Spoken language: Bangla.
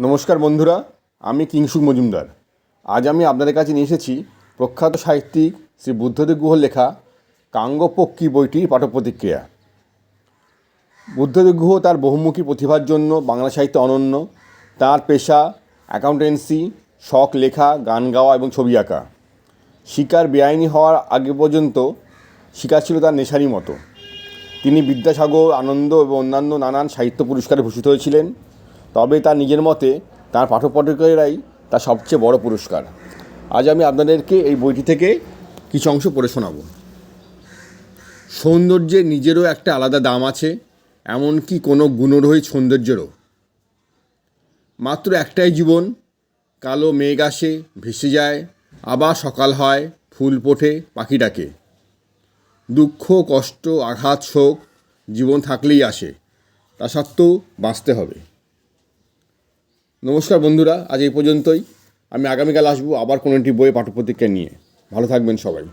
নমস্কার বন্ধুরা, আমি কিংসুক মজুমদার। আজ আমি আপনাদের কাছে নিয়ে এসেছি প্রখ্যাত সাহিত্যিক শ্রী বুদ্ধদেব গুহর লেখা কাঙ্গপক্ষী বইটির পাঠপ্রতিক্রিয়া। বুদ্ধদেব গুহ তার বহুমুখী প্রতিভার জন্য বাংলা সাহিত্যে অনন্য। তার পেশা অ্যাকাউন্টেন্সি শখ লেখা, গান গাওয়া এবং ছবি আঁকা। শিকার বেআইনি হওয়ার আগে পর্যন্ত শিকার ছিল তার নেশারই মতো। তিনি বিদ্যাসাগর, আনন্দ এবং অন্যান্য নানান সাহিত্য পুরস্কারে ভূষিত হয়েছিলেন। তবে তার নিজের মতে তার পাঠকপাঠকেরাই তার সবচেয়ে বড় পুরস্কার। আজ আমি আপনাদেরকে এই বইটি থেকে কিছু অংশ পড়ে শোনাব। সৌন্দর্যের নিজেরও একটা আলাদা দাম আছে, এমনকি কোনো গুণরহিত সৌন্দর্যেরও। মাত্র একটাই জীবন, কালো মেঘ আসে, ভেসে যায়, আবার সকাল হয়, ফুল ফোটে পাখি ডাকে। দুঃখ, কষ্ট, আঘাত, শোক জীবন থাকলেই আসে, তা সত্ত্বেও বাঁচতে হবে। নমস্কার বন্ধুরা, আজ এই পর্যন্তই। আমি আগামীকাল আসব আবার কোনো একটি বইয়ে পাঠ্যপ্রতিক্রিয়া নিয়ে। ভালো থাকবেন সবাই।